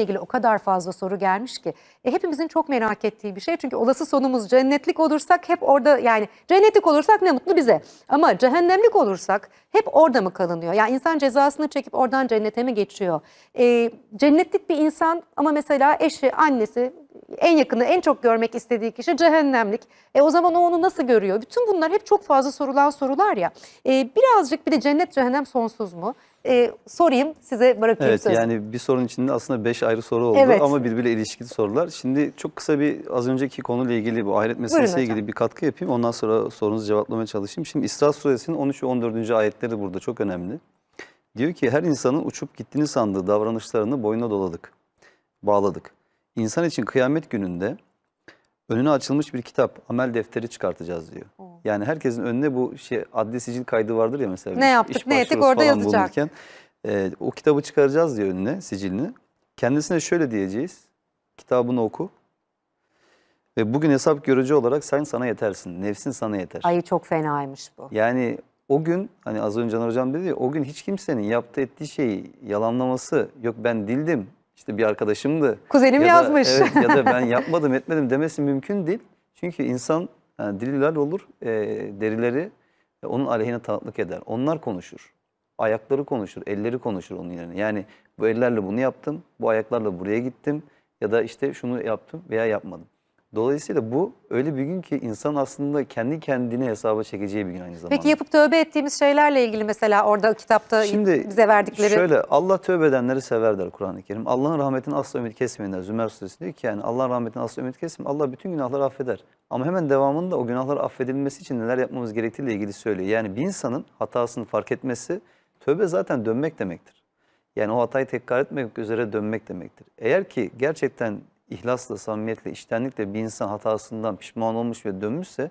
ilgili o kadar fazla soru gelmiş ki. E, hepimizin çok merak ettiği bir şey. Çünkü olası sonumuz cennetlik olursak hep orada yani cennetlik olursak ne mutlu bize. Ama cehennemlik olursak hep orada mı kalınıyor? Yani insan cezasını çekip oradan cennete mi geçiyor? E, cennetlik bir insan ama mesela eşi, annesi, en yakını, en çok görmek istediği kişi cehennemlik. E o zaman o onu nasıl görüyor? Bütün bunlar hep çok fazla sorulan sorular ya. E, birazcık bir de cennet cehennem sonsuz mu? E, sorayım size bırakayım Evet sözü. yani bir sorun içinde aslında beş ayrı soru oldu Evet. ama birbiriyle ilişkili sorular. Şimdi çok kısa bir az önceki konuyla ilgili bu ahiret meselesiyle ilgili bir katkı yapayım. Ondan sonra sorunuzu cevaplamaya çalışayım. Şimdi İsra suresinin 13 ve 14. ayetleri burada çok önemli. Diyor ki her insanın uçup gittiğini sandığı davranışlarını boynuna doladık, bağladık. İnsan için kıyamet gününde önüne açılmış bir kitap, amel defteri çıkartacağız diyor. Yani herkesin önüne bu şey adli sicil kaydı vardır ya mesela. Ne yaptık, ne ettik orada yazacak. bulunurken, e, o kitabı çıkaracağız diyor önüne, sicilini. Kendisine şöyle diyeceğiz. Kitabını oku. Ve bugün hesap görücü olarak sen sana yetersin. Nefsin sana yeter. Ay çok fenaymış bu. Yani o gün hani az önce Caner Hocam dedi ya o gün hiç kimsenin yaptığı ettiği şeyi yalanlaması yok ben dildim işte bir arkadaşımdı. Kuzenim ya da- yazmış. evet, ya da ben yapmadım etmedim demesi mümkün değil. Çünkü insan yani dili lal olur e, derileri e, onun aleyhine tanıklık eder. Onlar konuşur. Ayakları konuşur, elleri konuşur onun yerine. Yani bu ellerle bunu yaptım, bu ayaklarla buraya gittim ya da işte şunu yaptım veya yapmadım. Dolayısıyla bu öyle bir gün ki insan aslında kendi kendini hesaba çekeceği bir gün aynı zamanda. Peki yapıp tövbe ettiğimiz şeylerle ilgili mesela orada kitapta Şimdi bize verdikleri Şöyle Allah tövbe edenleri sever der Kur'an-ı Kerim. Allah'ın rahmetini asla ümit kesmeyin der. Zümer suresi diyor ki yani Allah'ın rahmetini asla ümit kesmeyin. Allah bütün günahları affeder. Ama hemen devamında o günahlar affedilmesi için neler yapmamız gerektiğiyle ilgili söylüyor. Yani bir insanın hatasını fark etmesi tövbe zaten dönmek demektir. Yani o hatayı tekrar etmek üzere dönmek demektir. Eğer ki gerçekten ihlasla, samimiyetle, içtenlikle bir insan hatasından pişman olmuş ve dönmüşse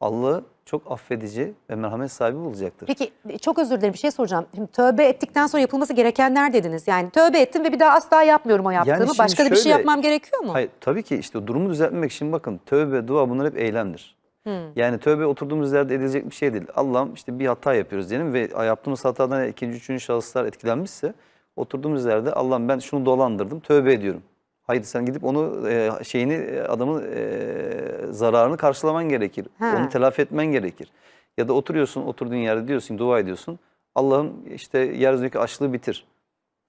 Allah'ı çok affedici ve merhamet sahibi olacaktır. Peki çok özür dilerim bir şey soracağım. Şimdi tövbe ettikten sonra yapılması gerekenler dediniz. Yani tövbe ettim ve bir daha asla yapmıyorum o yaptığımı. şimdi Başka da bir şey yapmam gerekiyor mu? Hayır tabii ki işte durumu düzeltmek için bakın tövbe, dua bunlar hep eylemdir. Hmm. Yani tövbe oturduğumuz yerde edilecek bir şey değil. Allah'ım işte bir hata yapıyoruz diyelim ve yaptığımız hatadan ikinci, üçüncü şahıslar etkilenmişse oturduğumuz yerde Allah'ım ben şunu dolandırdım tövbe ediyorum. Hayır sen gidip onu e, şeyini e, adamın e, zararını karşılaman gerekir. Ha. Onu telafi etmen gerekir. Ya da oturuyorsun oturduğun yerde diyorsun dua ediyorsun. Allah'ım işte yeryüzündeki açlığı bitir.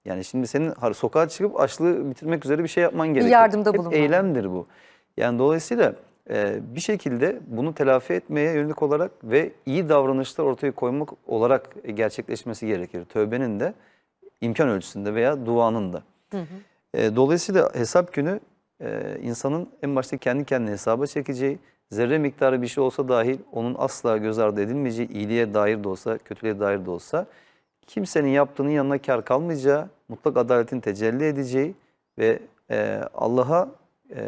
Yani şimdi senin sokağa çıkıp açlığı bitirmek üzere bir şey yapman gerekir. yardımda Hep bulunman. eylemdir bu. Yani dolayısıyla e, bir şekilde bunu telafi etmeye yönelik olarak ve iyi davranışlar ortaya koymak olarak gerçekleşmesi gerekir. Tövbenin de imkan ölçüsünde veya duanın da. E, dolayısıyla hesap günü e, insanın en başta kendi kendine hesaba çekeceği, zerre miktarı bir şey olsa dahil onun asla göz ardı edilmeyeceği, iyiliğe dair de olsa, kötülüğe dair de olsa kimsenin yaptığının yanına kar kalmayacağı, mutlak adaletin tecelli edeceği ve e, Allah'a e,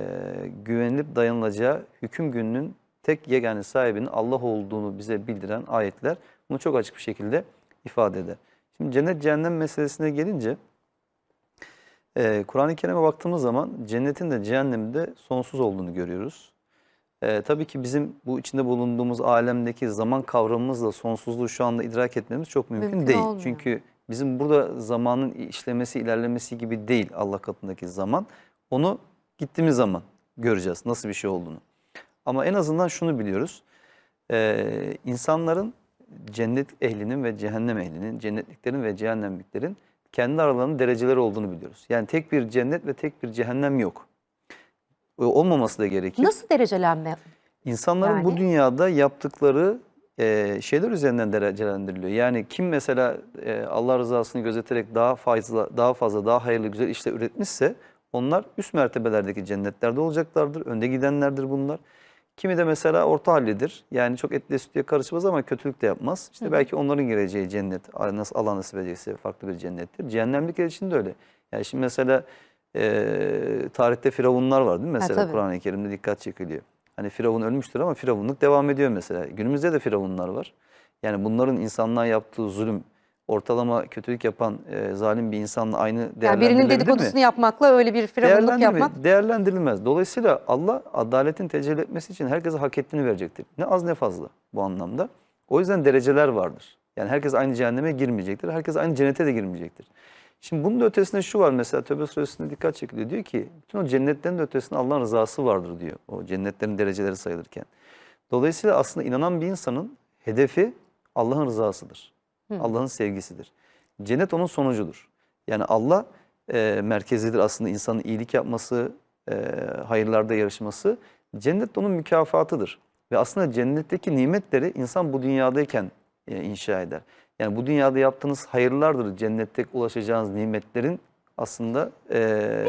güvenilip dayanılacağı hüküm gününün tek yegane sahibinin Allah olduğunu bize bildiren ayetler bunu çok açık bir şekilde ifade eder. Şimdi cennet cehennem meselesine gelince ee, Kur'an-ı Kerim'e baktığımız zaman cennetin de cehennemin de sonsuz olduğunu görüyoruz. Ee, tabii ki bizim bu içinde bulunduğumuz alemdeki zaman kavramımızla sonsuzluğu şu anda idrak etmemiz çok mümkün, Mümkün değil. olmuyor. Çünkü bizim burada zamanın işlemesi, ilerlemesi gibi değil Allah katındaki zaman. Onu gittiğimiz zaman göreceğiz nasıl bir şey olduğunu. Ama en azından şunu biliyoruz. Ee, insanların cennet ehlinin ve cehennem ehlinin, cennetliklerin ve cehennemliklerin kendi aralarında dereceleri olduğunu biliyoruz. Yani tek bir cennet ve tek bir cehennem yok. E, Olmaması da gerekir. Nasıl derecelenme? İnsanların bu Yani? dünyada yaptıkları e, şeyler üzerinden derecelendiriliyor. Yani kim mesela e, Allah rızasını gözeterek daha fazla, daha fazla, daha hayırlı, güzel işler üretmişse onlar üst mertebelerdeki cennetlerde olacaklardır. Önde gidenlerdir bunlar. Kimi de mesela orta hallidir. Yani çok etle sütüye karışmaz ama kötülük de yapmaz. İşte belki onların gireceği cennet, nasıl Allah nasip edecekse farklı bir cennettir. Cehennemlikler için de öyle. Yani şimdi mesela e, tarihte firavunlar var değil mi? Mesela. Kur'an-ı Kerim'de dikkat çekiliyor. Hani firavun ölmüştür ama firavunluk devam ediyor mesela. Günümüzde de firavunlar var. Yani bunların insanlığa yaptığı zulüm, ortalama kötülük yapan e, zalim bir insanla aynı Yani birinin değerlendirilebilir mi? dedikodusunu yapmakla öyle bir firavunluk yapmak. Değerlendirilmez. Dolayısıyla Allah adaletin tecelli etmesi için herkese hak ettiğini verecektir. Ne az ne fazla bu anlamda. O yüzden dereceler vardır. Yani herkes aynı cehenneme girmeyecektir. Herkes aynı cennete de girmeyecektir. Şimdi bunun da ötesinde şu var mesela Tövbe suresinde dikkat çekiliyor. Diyor ki bütün o cennetlerin de ötesinde Allah'ın rızası vardır diyor. O cennetlerin dereceleri sayılırken. Dolayısıyla aslında inanan bir insanın hedefi Allah'ın rızasıdır. Allah'ın sevgisidir. Cennet onun sonucudur. Yani Allah e, merkezidir aslında insanın iyilik yapması, e, hayırlarda yarışması. Cennet onun mükafatıdır. Ve aslında cennetteki nimetleri insan bu dünyadayken e, inşa eder. Yani bu dünyada yaptığınız hayırlardır cennette ulaşacağınız nimetlerin aslında e,